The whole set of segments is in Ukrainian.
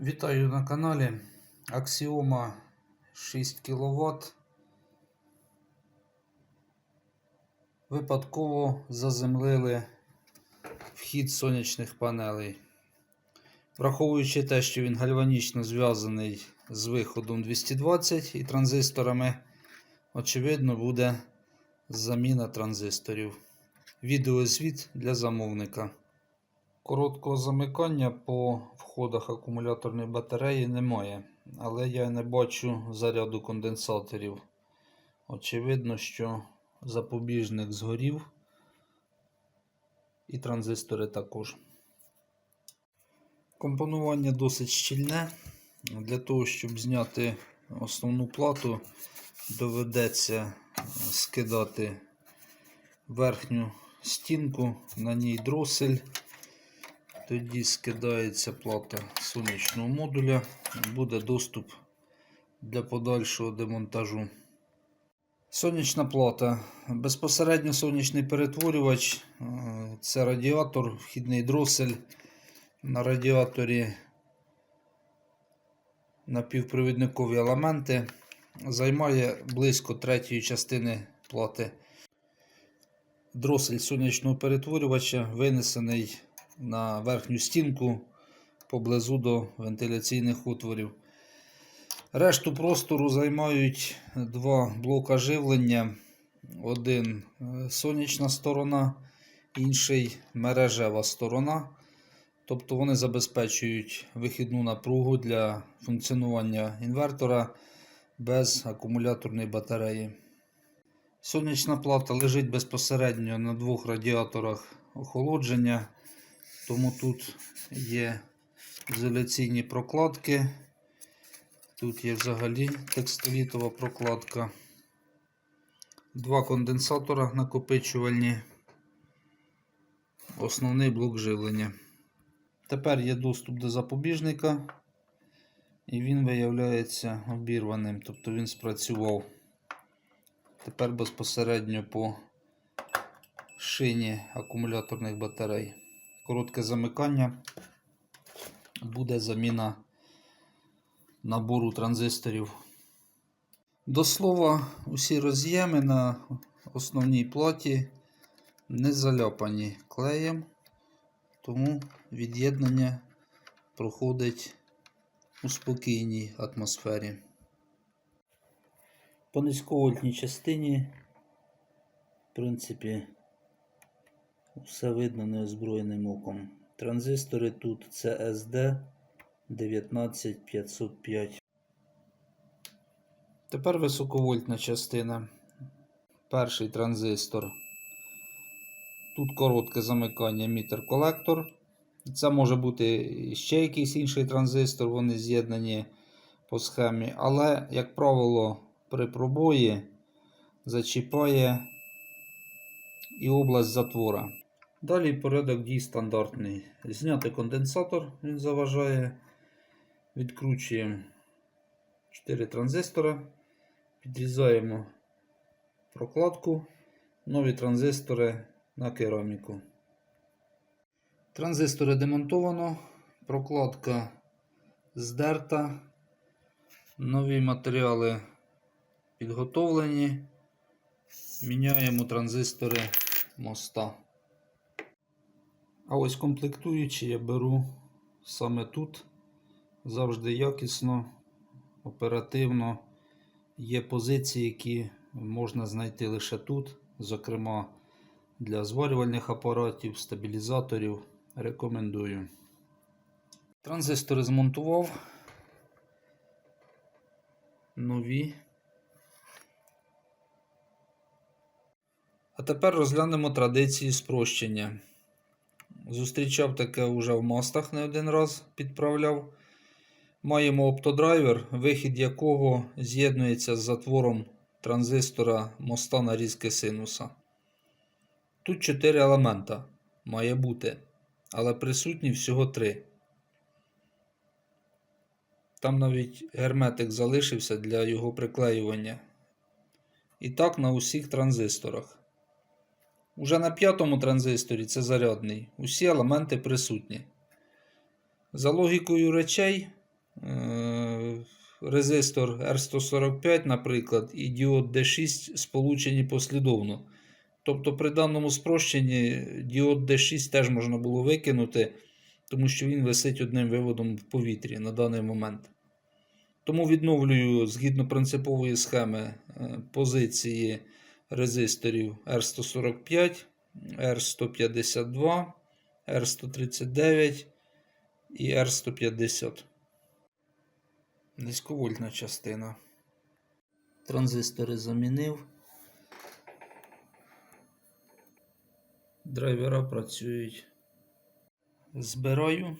Вітаю на каналі. Аксіома 6 кВт. Випадково заземлили вхід сонячних панелей. Враховуючи те, що він гальванічно зв'язаний з виходом 220 і транзисторами, очевидно, буде заміна транзисторів. Відеозвіт для замовника. Короткого замикання по входах акумуляторної батареї немає, але я не бачу заряду конденсаторів. Очевидно, що запобіжник згорів і транзистори також. Компонування досить щільне. Для того, щоб зняти основну плату, доведеться скидати верхню стінку, на ній дросель. Тоді скидається плата сонячного модуля, буде доступ для подальшого демонтажу. Сонячна плата. Безпосередньо сонячний перетворювач е, це радіатор, вхідний дросель. На радіаторі напівпровідникові елементи. Займає близько третьої частини плати. Дросель сонячного перетворювача винесений на верхню стінку поблизу до вентиляційних отворів. Решту простору займають два блока живлення. Один е, сонячна сторона, інший мережева сторона. Тобто вони забезпечують вихідну напругу для функціонування інвертора без акумуляторної батареї. Сонячна плата лежить безпосередньо на двох радіаторах охолодження. Тому тут є ізоляційні прокладки. Тут є взагалі текстолітова прокладка. Два конденсатора накопичувальні. Основний блок живлення. Тепер є доступ до запобіжника, і він виявляється обірваним, тобто він спрацював. Тепер безпосередньо по шині акумуляторних батарей коротке замикання, буде заміна набору транзисторів. До слова, усі роз'єми на основній платі не заляпані клеєм, тому від'єднання проходить у спокійній атмосфері. По низьковольтній частині, в принципі, все видно неозброєним оком. Транзистори тут CSD 19505. Тепер високовольтна частина. Перший транзистор. Тут коротке замикання мітер-колектор. Це може бути ще якийсь інший транзистор, вони з'єднані по схемі. Але, як правило, при пробої зачіпає і область затвора. Далі порядок дій стандартний. Зняти конденсатор, він заважає. Відкручуємо 4 транзистора, підрізаємо прокладку, нові транзистори на кераміку. Транзистори демонтовано, прокладка здерта, нові матеріали підготовлені. Міняємо транзистори моста. А ось комплектуючі я беру саме тут. Завжди якісно, оперативно. Є позиції, які можна знайти лише тут, зокрема для зварювальних апаратів, стабілізаторів. Рекомендую. Транзистори змонтував. Нові. А тепер розглянемо традиції спрощення. Зустрічав таке вже в мостах не один раз підправляв. Маємо оптодрайвер, вихід якого з'єднується з затвором транзистора моста нарізки синуса. Тут 4 елемента має бути, але присутні всього 3. Там навіть герметик залишився для його приклеювання. І так на усіх транзисторах. Уже на п'ятому транзисторі це зарядний. Усі елементи присутні. За логікою речей, е, резистор R145, наприклад, і діод D6 сполучені послідовно. Тобто при даному спрощенні діод D6 теж можна було викинути, тому що він висить одним виводом в повітрі на даний момент. Тому відновлюю згідно принципової схеми е, позиції резисторів R145, R152, R139 і R150. Низьковольтна частина. Транзистори замінив. Драйвера працюють. Збираю,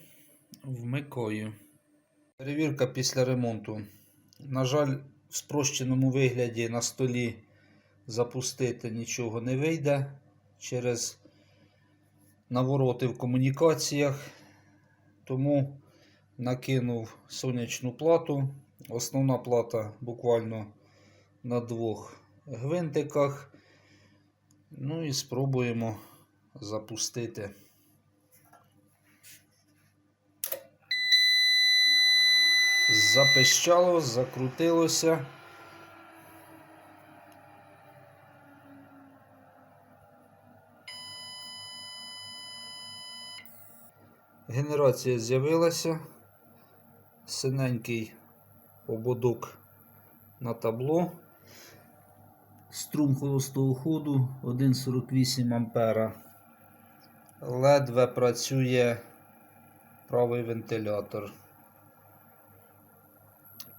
вмикаю. Перевірка після ремонту. На жаль, в спрощеному вигляді на столі запустити нічого не вийде через навороти в комунікаціях. Тому накинув сонячну плату. Основна плата буквально на двох гвинтиках. Ну і спробуємо запустити. Запищало, закрутилося. Генерація з'явилася. Синенький ободок на табло. Струм холостого ходу 1,48 ампера. Ледве працює правий вентилятор.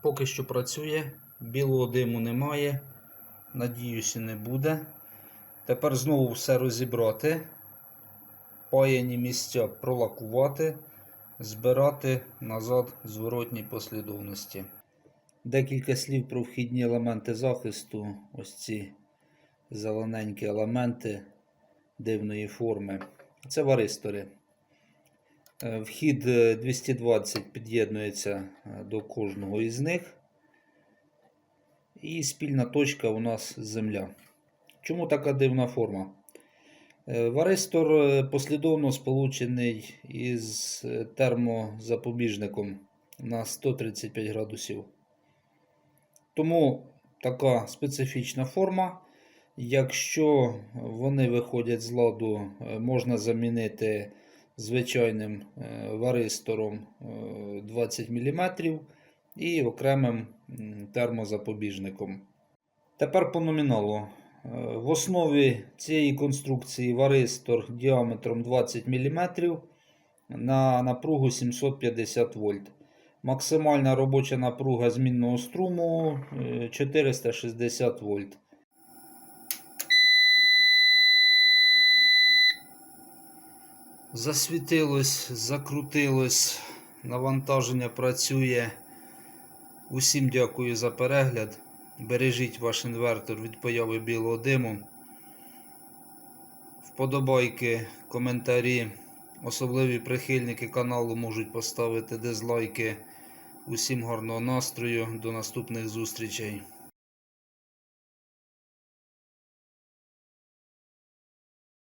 Поки що працює, білого диму немає. Надіюся, не буде. Тепер знову все розібрати, паяні місця пролакувати, збирати назад в зворотній послідовності. Декілька слів про вхідні елементи захисту. Ось ці зелененькі елементи дивної форми. Це варистори. Е, Вхід е, 220 під'єднується е, до кожного із них. І спільна точка у нас земля. Чому така дивна форма? Е, Варистор е, послідовно сполучений із е, термозапобіжником на 135 градусів. Тому така специфічна форма. Якщо вони виходять з ладу, можна замінити звичайним варистором е, 20 мм і окремим термозапобіжником. Тепер по номіналу. Е, В основі цієї конструкції варистор діаметром 20 мм на напругу 750 вольт. Максимальна робоча напруга змінного струму е, 460 вольт. Засвітилось, закрутилось, навантаження працює. Усім дякую за перегляд. Бережіть ваш інвертор від появи білого диму. Вподобайки, коментарі. Особливі прихильники каналу можуть поставити дизлайки. Усім гарного настрою. До наступних зустрічей.